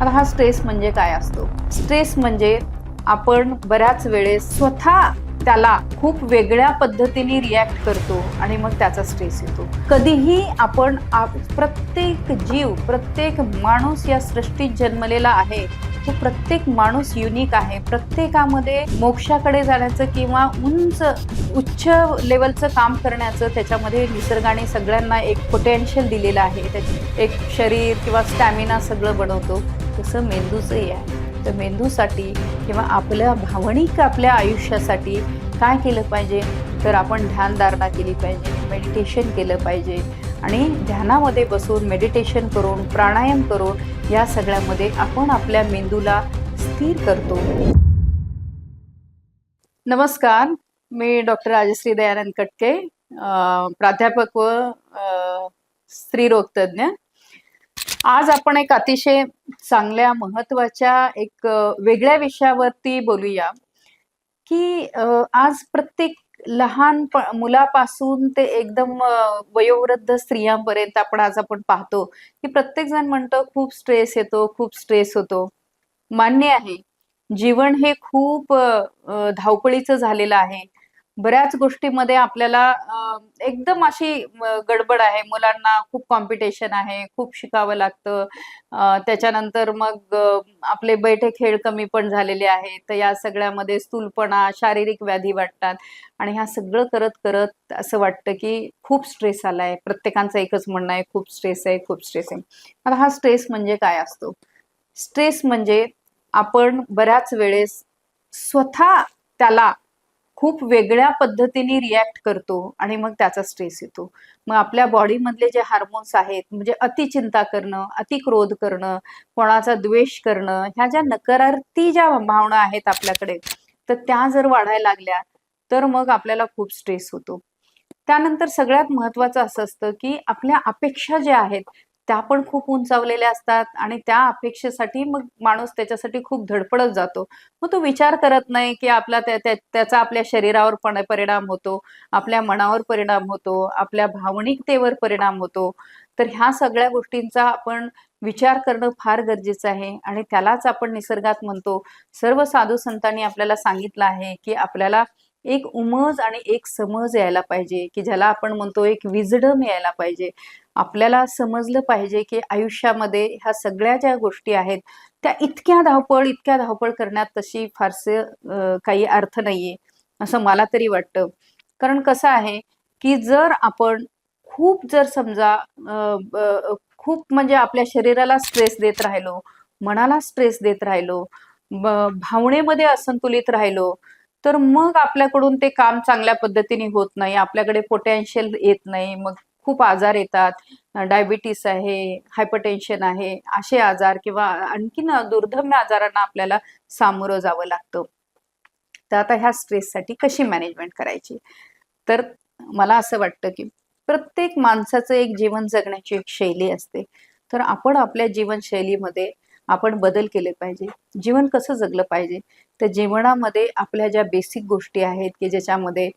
आता हा स्ट्रेस म्हणजे काय असतो? स्ट्रेस म्हणजे आपण बऱ्याच वेळेस स्वतः त्याला खूप वेगळ्या पद्धतीने रिॲक्ट करतो आणि मग त्याचा स्ट्रेस येतो. कधीही आपण आप- प्रत्येक जीव प्रत्येक माणूस या सृष्टीत जन्मलेला आहे तो प्रत्येक माणूस युनिक आहे. प्रत्येकामध्ये मोक्षाकडे जाण्याचं किंवा उंच उच्च लेवलचं काम करण्याचं त्याच्यामध्ये निसर्गाने सगळ्यांना एक पोटेन्शियल दिलेलं आहे. त्याची एक शरीर किंवा स्टॅमिना सगळं बनवतो. तसं मेंदूचंही आहे तर मेंदूसाठी किंवा आपल्या भावनिक आपल्या आयुष्यासाठी काय केलं पाहिजे? तर आपण ध्यानधारणा केली पाहिजे मेडिटेशन केलं पाहिजे आणि ध्यानामध्ये बसून मेडिटेशन करून प्राणायाम करून या सगळ्यामध्ये आपण आपल्या मेंदूला स्थिर करतो. नमस्कार मी डॉक्टर राजश्री दयानंद कटके प्राध्यापक व स्त्रीरोगतज्ञ आज आपण एक अतिशय चांगल्या महत्त्वाच्या एक वेगळ्या विषयावरती बोलूया की आज प्रत्येक लहान प- मुलापासून ते एकदम वयोवृद्ध स्त्रियांपर्यंत आपण आज आपण पाहतो की प्रत्येक जण म्हणतो खूप स्ट्रेस येतो खूप स्ट्रेस होतो. मान्य आहे. जीवन हे खूप धावपळीचं झालेलं आहे. बऱ्याच गोष्टीमध्ये आपल्याला एकदम अशी गडबड आहे. मुलांना खूप कॉम्पिटिशन आहे खूप शिकावं लागतं. त्याच्यानंतर मग आपले बैठे खेळ कमी पण झालेले आहेत. तर या सगळ्यामध्ये स्थूलपणा शारीरिक व्याधी वाटतात. आणि ह्या सगळं करत करत असं वाटतं की खूप स्ट्रेस आलाय. प्रत्येकांचं एकच म्हणणं आहे खूप स्ट्रेस आहे खूप स्ट्रेस आहे. आता हा स्ट्रेस म्हणजे काय असतो? स्ट्रेस म्हणजे आपण बऱ्याच वेळेस स्वतः त्याला खूप वेगळ्या पद्धतीने रिॲक्ट करतो आणि मग त्याचा स्ट्रेस येतो. मग आपल्या बॉडीमधले जे हार्मोन्स आहेत म्हणजे अति चिंता करणं अति क्रोध करणं कोणाचा द्वेष करणं ह्या ज्या नकारार्थी ज्या भावना आहेत आपल्याकडे तर त्या जर वाढायला लागल्या तर मग आपल्याला खूप स्ट्रेस होतो. त्यानंतर सगळ्यात महत्वाचं असं असतं की आपल्या अपेक्षा ज्या आहेत त्या पण खूप उंचावलेल्या असतात आणि त्या अपेक्षेसाठी मग माणूस त्याच्यासाठी खूप धडपडत जातो. मग तो विचार करत नाही की आपला त्या- त्या- त्याचा आपल्या शरीरावर पण परिणाम होतो आपल्या मनावर परिणाम होतो आपल्या भावनिकतेवर परिणाम होतो. तर ह्या सगळ्या गोष्टींचा आपण विचार करणं फार गरजेचं आहे आणि त्यालाच आपण निसर्गात म्हणतो. सर्व साधू संतांनी आपल्याला सांगितलं आहे की आपल्याला एक उमज आणि एक समज यायला पाहिजे की ज्याला आपण म्हणतो एक विजडम यायला पाहिजे. आपल्याला समजलं पाहिजे की आयुष्यामध्ये ह्या सगळ्या ज्या गोष्टी आहेत त्या इतक्या धावपळ इतक्या धावपळ करण्यात तशी फारसे काही अर्थ नाहीये असं मला तरी वाटतं. कारण कसं आहे की जर आपण खूप जर समजा खूप म्हणजे आपल्या शरीराला स्ट्रेस देत राहिलो मनाला स्ट्रेस देत राहिलो भावनेमध्ये असंतुलित राहिलो तर मग आपल्याकडून ते काम चांगल्या पद्धतीने होत नाही. आपल्याकडे पोटॅन्शियल येत नाही. मग खूप आजार येतात. डायबिटीस आहे हायपरटेन्शन आहे असे आजार किंवा आणखीन दुर्धम्य आजारांना आपल्याला सामोरं जावं लागतं. तर आता ह्या स्ट्रेससाठी कशी मॅनेजमेंट करायची? तर मला असं वाटतं की प्रत्येक माणसाचं एक जीवन जगण्याची एक शैली असते. तर आपण आपल्या जीवनशैलीमध्ये आपण बदल केले पाहिजे. जीवन कसं जगलं पाहिजे? तर जीवनामध्ये आपल्या ज्या बेसिक गोष्टी आहेत की ज्याच्यामध्ये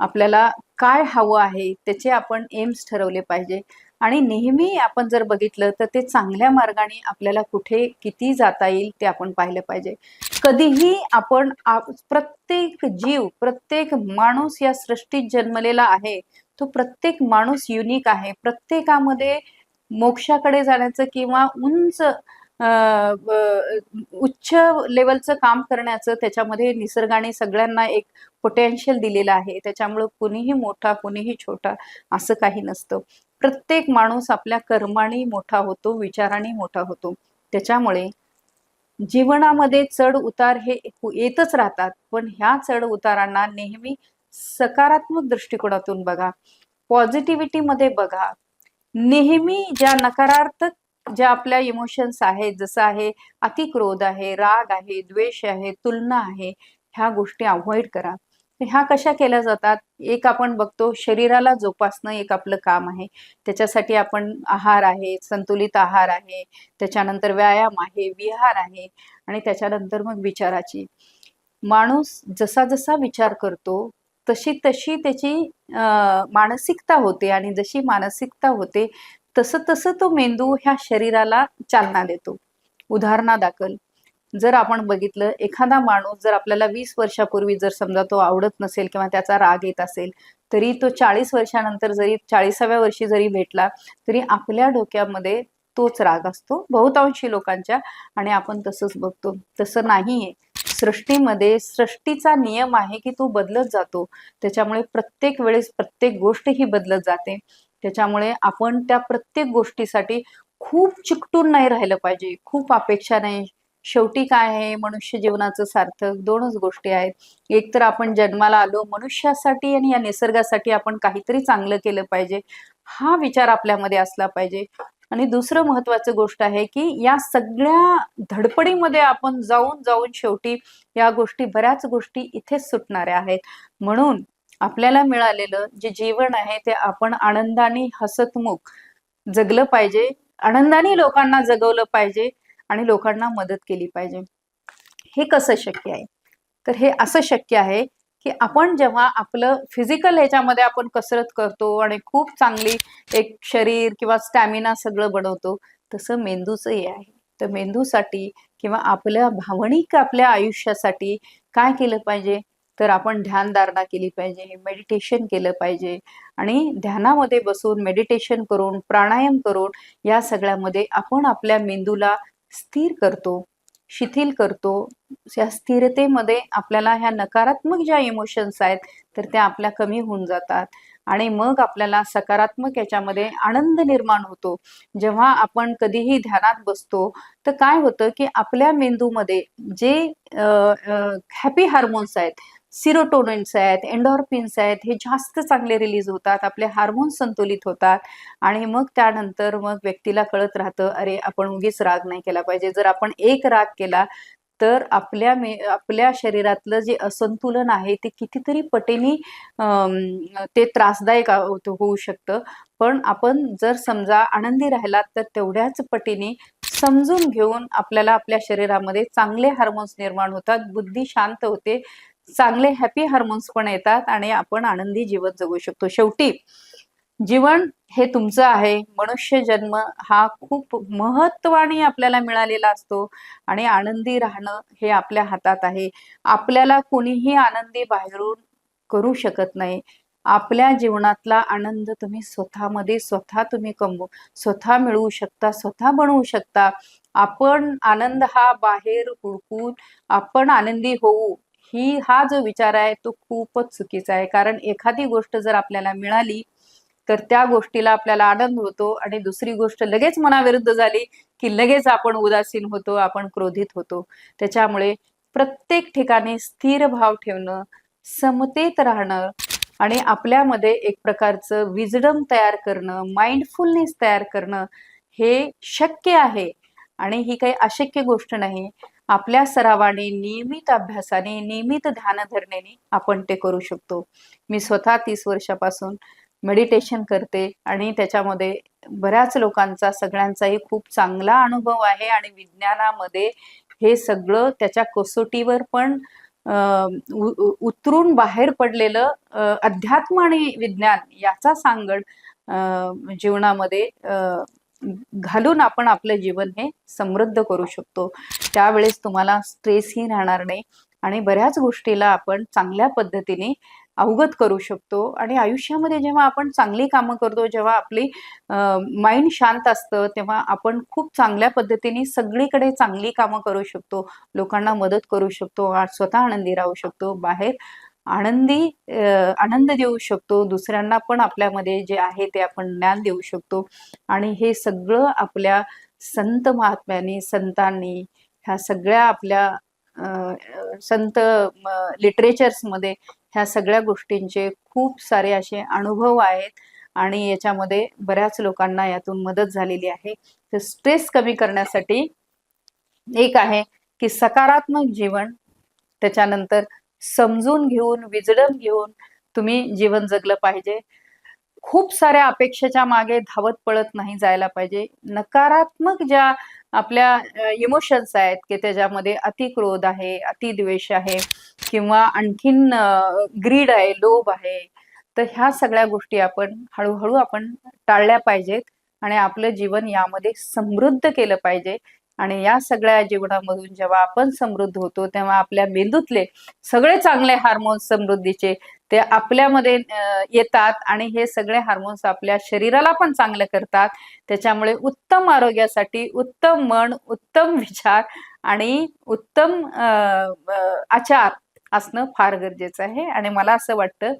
आपल्याला काय हवं आहे त्याचे आपण एम्स ठरवले पाहिजे. आणि नेहमी आपण जर बघितलं तर ते चांगल्या मार्गाने आपल्याला कुठे किती जाता येईल ते आपण पाहिलं पाहिजे. कधीही आपण प्रत्येक जीव प्रत्येक माणूस या सृष्टीत जन्मलेला आहे तो प्रत्येक माणूस युनिक आहे. प्रत्येकामध्ये मोक्षाकडे जाण्याचं किंवा उंच उच्च लेवलचं काम करण्याचं त्याच्यामध्ये निसर्गाने सगळ्यांना एक पोटेन्शियल दिलेलं आहे. त्याच्यामुळं कुणीही मोठा कुणीही छोटा असं काही नसतं. प्रत्येक माणूस आपल्या कर्माने मोठा होतो विचाराने मोठा होतो. त्याच्यामुळे जीवनामध्ये चढ उतार हे येतच राहतात. पण ह्या चढ उतारांना नेहमी सकारात्मक दृष्टिकोनातून बघा. पॉझिटिव्हिटीमध्ये बघा. नेहमी ज्या नकारार्थक ज्या आपल्या इमोशन्स आहेत जसं आहे अतिक्रोध आहे राग आहे द्वेष आहे तुलना आहे ह्या गोष्टी अवॉइड करा. ह्या कशा केल्या जातात? एक आपण बघतो शरीराला जोपासणं एक आपलं काम आहे. त्याच्यासाठी आपण आहार आहे संतुलित आहार आहे त्याच्यानंतर व्यायाम आहे विहार आहे आणि त्याच्यानंतर मग विचाराची. माणूस जसा जसा विचार करतो तशी तशी त्याची मानसिकता होते आणि जशी मानसिकता होते तसं तसं तो मेंदू ह्या शरीराला चालना देतो. उदाहरणादाखल जर आपण बघितलं एखादा माणूस जर आपल्याला वीस वर्षापूर्वी जर समजा तो आवडत नसेल किंवा त्याचा राग येत असेल तरी तो चाळीस वर्षानंतर जरी चाळीसाव्या वर्षी जरी भेटला तरी आपल्या डोक्यामध्ये तोच राग असतो. बहुतांशी लोकांच्या आणि आपण तसंच बघतो. तसं नाहीये. सृष्टीमध्ये सृष्टीचा नियम आहे की तो बदलत जातो. त्याच्यामुळे प्रत्येक वेळेस प्रत्येक गोष्ट ही बदलत जाते. त्याच्यामुळे आपण त्या प्रत्येक गोष्टीसाठी खूप चिकटून नाही राहिलं पाहिजे. खूप अपेक्षा नाही. शेवटी काय आहे? मनुष्य जीवनाचं सार्थक दोनच गोष्टी आहेत. एक तर आपण जन्माला आलो मनुष्यासाठी आणि या निसर्गासाठी आपण काहीतरी चांगलं केलं पाहिजे. हा विचार आपल्यामध्ये असला पाहिजे. आणि दुसरं महत्वाचं गोष्ट आहे की या सगळ्या धडपडीमध्ये आपण जाऊन जाऊन शेवटी या गोष्टी बऱ्याच गोष्टी इथेच सुटणाऱ्या आहेत. म्हणून आपल्याला मिळालेलं जे जीवन आहे ते आपण आनंदाने हसतमुख जगलं पाहिजे. आनंदाने लोकांना जगवलं पाहिजे आणि लोकांना मदत केली पाहिजे. हे कसं शक्य आहे? तर हे असं शक्य आहे की आपण जेव्हा आपलं फिजिकल ह्याच्यामध्ये आपण कसरत करतो आणि खूप चांगली एक शरीर किंवा स्टॅमिना सगळं बनवतो तसं मेंदूचंही आहे. तर मेंदूसाठी किंवा आपल्या भावनिक आपल्या आयुष्यासाठी काय केलं पाहिजे? तर आपण ध्यानधारणा केली पाहिजे मेडिटेशन केलं पाहिजे आणि ध्यानामध्ये बसून मेडिटेशन करून प्राणायाम करून या सगळ्यामध्ये आपण आपल्या मेंदूला स्थिर करतो शिथिल करतो. या स्थिरतेमध्ये आपल्याला ह्या नकारात्मक ज्या इमोशन्स आहेत तर त्या आपल्या कमी होऊन जातात आणि मग आपल्याला सकारात्मक याच्यामध्ये आनंद निर्माण होतो. जेव्हा आपण कधीही ध्यानात बसतो तर काय होतं की आपल्या मेंदूमध्ये जे हॅपी हार्मोन्स आहेत सिरोटोनिन्स आहेत एन्डॉर्फिन्स आहेत हे जास्त चांगले रिलीज होतात आपले हार्मोन्स संतुलित होतात आणि मग त्यानंतर मग व्यक्तीला कळत राहतं अरे आपण उगीच राग नाही केला पाहिजे. जर आपण एक राग केला तर आपल्या मे आपल्या शरीरातलं जे असंतुलन आहे ते कितीतरी पटीने ते त्रासदायक होऊ शकतं. पण आपण जर समजा आनंदी राहिलात तर तेवढ्याच पटीने समजून घेऊन आपल्याला आपल्या शरीरामध्ये चांगले हार्मोन्स निर्माण होतात बुद्धी शांत होते चांगले हॅपी हार्मोन्स पण येतात आणि आपण आनंदी जीवन जगू शकतो. शेवटी जीवन हे तुमचं आहे. मनुष्य जन्म हा खूप महत्वाने आपल्याला मिळालेला असतो आणि आनंदी राहणं हे आपल्या हातात आहे. आपल्याला कोणीही आनंदी बाहेरून करू शकत नाही. आपल्या जीवनातला आनंद तुम्ही स्वतःमध्ये स्वतः तुम्ही कमवू स्वतः मिळवू शकता स्वतः बनवू शकता. आपण आनंद हा बाहेर हुडकून आपण आनंदी होऊ ही हा जो विचार आहे तो खूपच चुकीचा आहे. कारण एखादी गोष्ट जर आपल्याला मिळाली तर त्या गोष्टीला आपल्याला आनंद होतो आणि दुसरी गोष्ट लगेच मनाविरुद्ध झाली की लगेच आपण उदासीन होतो आपण क्रोधित होतो. त्याच्यामुळे प्रत्येक ठिकाणी स्थिर भाव ठेवणं समतेत राहणं आणि आपल्यामध्ये एक प्रकारचं विजडम तयार करणं माइंडफुलनेस तयार करणं हे शक्य आहे. आणि ही काही अशक्य गोष्ट नाही. आपल्या सरावाने नियमित अभ्यासाने नियमित ध्यानधरणेने आपण ते करू शकतो. मी स्वतः तीस वर्षापासून मेडिटेशन करते आणि त्याच्यामध्ये बऱ्याच लोकांचा सगळ्यांचाही खूप चांगला अनुभव आहे आणि विज्ञानामध्ये हे सगळं त्याच्या कसोटीवर पण उतरून बाहेर पडलेलं अध्यात्म आणि विज्ञान याचा सांगड जीवनामध्ये घालून आपण आपलं जीवन हे समृद्ध करू शकतो. त्यावेळेस तुम्हाला स्ट्रेसही राहणार नाही आणि बऱ्याच गोष्टीला आपण चांगल्या पद्धतीने अवगत करू शकतो आणि आयुष्यामध्ये जेव्हा आपण चांगली कामं करतो जेव्हा आपली माइंड शांत असतं तेव्हा आपण खूप चांगल्या पद्धतीने सगळीकडे चांगली कामं करू शकतो. लोकांना मदत करू शकतो स्वतः आनंदी राहू शकतो. बाहेर आनंदी आनंद देऊ शकतो. दुसऱ्यांना पण आपल्यामध्ये जे आहे ते आपण ज्ञान देऊ शकतो. आणि हे सगळं आपल्या संत महात्म्यांनी संतांनी ह्या सगळ्या आपल्या संत लिटरेचर्समध्ये ह्या सगळ्या गोष्टींचे खूप सारे असे अनुभव आहेत. आणि याच्यामध्ये बऱ्याच लोकांना यातून मदत झालेली आहे. तर स्ट्रेस कमी करण्यासाठी एक आहे की सकारात्मक जीवन त्याच्यानंतर समजून घेऊन विजडम घेऊन तुम्ही जीवन जगलं पाहिजे. खूप साऱ्या अपेक्षेच्या मागे धावत पळत नाही जायला पाहिजे. नकारात्मक ज्या आपल्या इमोशन्स आहेत की त्याच्यामध्ये अतिक्रोध आहे अतिद्वेष आहे किंवा आणखीन ग्रीड आहे लोभ आहे तर ह्या सगळ्या गोष्टी आपण हळूहळू आपण टाळल्या पाहिजेत. आणि आपलं जीवन यामध्ये समृद्ध केलं पाहिजे. आणि या सगळ्या जीवनामधून जेव्हा आपण समृद्ध होतो तेव्हा आपल्या मेंदूतले सगळे चांगले हार्मोन्स समृद्धीचे ते आपल्यामध्ये येतात आणि हे सगळे हार्मोन्स आपल्या शरीराला पण चांगलं करतात. त्याच्यामुळे उत्तम आरोग्यासाठी उत्तम मन उत्तम विचार आणि उत्तम आचार असणं फार गरजेचं आहे. आणि मला असं वाटतं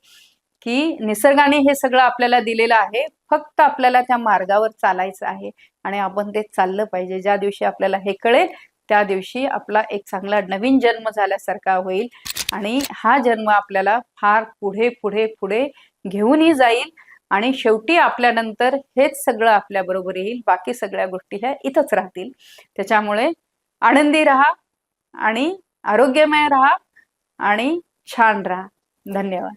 की निसर्गाने हे सगळं आपल्याला दिलेलं आहे. फक्त आपल्याला त्या मार्गावर चालायचं आहे आणि आपण ते चाललं पाहिजे. ज्या दिवशी आपल्याला हे कळेल त्या दिवशी आपला एक चांगला नवीन जन्म झाल्यासारखा होईल आणि हा जन्म आपल्याला फार पुढे पुढे पुढे घेऊनही जाईल आणि शेवटी आपल्यानंतर हेच सगळं आपल्याबरोबर येईल. बाकी सगळ्या गोष्टी ह्या इथंच राहतील. त्याच्यामुळे आनंदी राहा आणि आरोग्यमय राहा आणि छान राहा. धन्यवाद.